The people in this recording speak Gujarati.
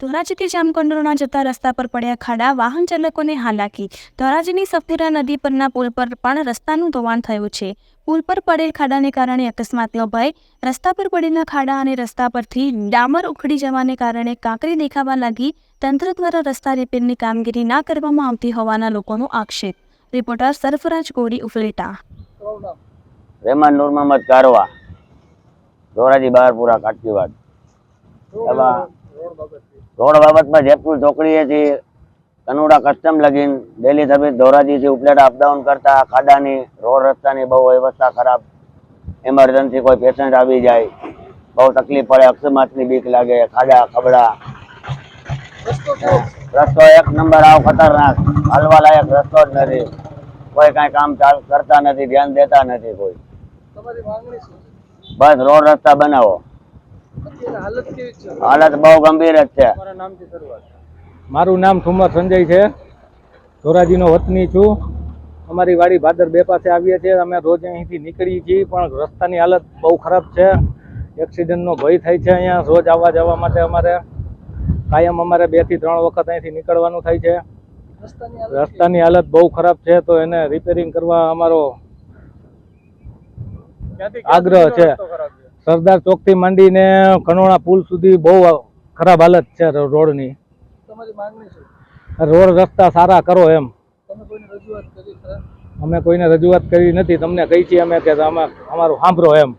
ધોરાજીથી જામકંડોરણા જતા રસ્તા પર પડ્યા ખાડા વાહન ચાલકોને હાલાકી. ધોરાજીની સફેરા નદી પરના પુલ પર પણ રસ્તાનું ધોવાણ થયું છે. પુલ પર પડેલ ખાડાને કારણે અકસ્માતનો ભય રસ્તા પર પડેલા ખાડા અને રસ્તા પરથી ડામર ઉખડી જવાને કારણે કાંકરી દેખાવા લાગી. તંત્ર દ્વારા રસ્તા રિપેરની કામગીરી ના કરવામાં આવતી હોવાના લોકોનો આક્ષેપ. રિપોર્ટર સરફરાજ ગોરી ઉફલેટા. રહેમાન નૂર કારવા ધોરાજી બહારપુરા કાટકીવાડ એમાં રોડ બાબતમાં જેતપુર ચોકડીએથી કનુડા કસ્ટમ લગીન ડેલી સર્વિસ ધોરાજીથી ઉપલેટા અપડાઉન કરતા ખાડાની રોડ રસ્તાની બહુ વ્યવસ્થા ખરાબ. એમરજન્સી કોઈ પેશન્ટ આવી જાય બહુ તકલીફ પડે અક્ષમાતની બીક લાગે ખાડા ખબડા. રસ્તો એક નંબર આવ ખતરનાક હાલવા લાયક રસ્તો જ નથી. કોઈ કાંઈ કામ ચાલ કરતા નથી ધ્યાન દેતા નથી કોઈ. બસ રોડ રસ્તા બનાવો. હાલત કેવી બહુ ગંભીર જ છે. તમારા નામથી શરૂઆત. મારું નામ ઠુમર સંજય છે. ધોરાજીનો વતની છું. અમારી વાડી ભાદર બે પાસે આવીએ છીએ. અમે રોજ અહીંથી નીકળીએ છીએ પણ રસ્તાની હાલત બહુ ખરાબ છે. એક્સિડન્ટનો ભય થાય છે અહીંયા. રોજ આવવા જવા માટે અમારે કાયમ અમારે બેથી ત્રણ વખત અહીંથી નીકળવાનું થાય છે. રસ્તાની હાલત બહુ ખરાબ છે તો એને રિપેરિંગ કરવા અમારો આગ્રહ છે. રસ્તો ચોકથી સરદાર ચોકથી માંડીને કનોણા પુલ સુધી બહુ ખરાબ હાલત છે રોડની. રોડ રસ્તા સારા કરો એમ. રજૂઆત કરી અમે કોઈને રજૂઆત કરી નથી. તમને કહી છીએ અમે કે અમારું સાંભળો એમ.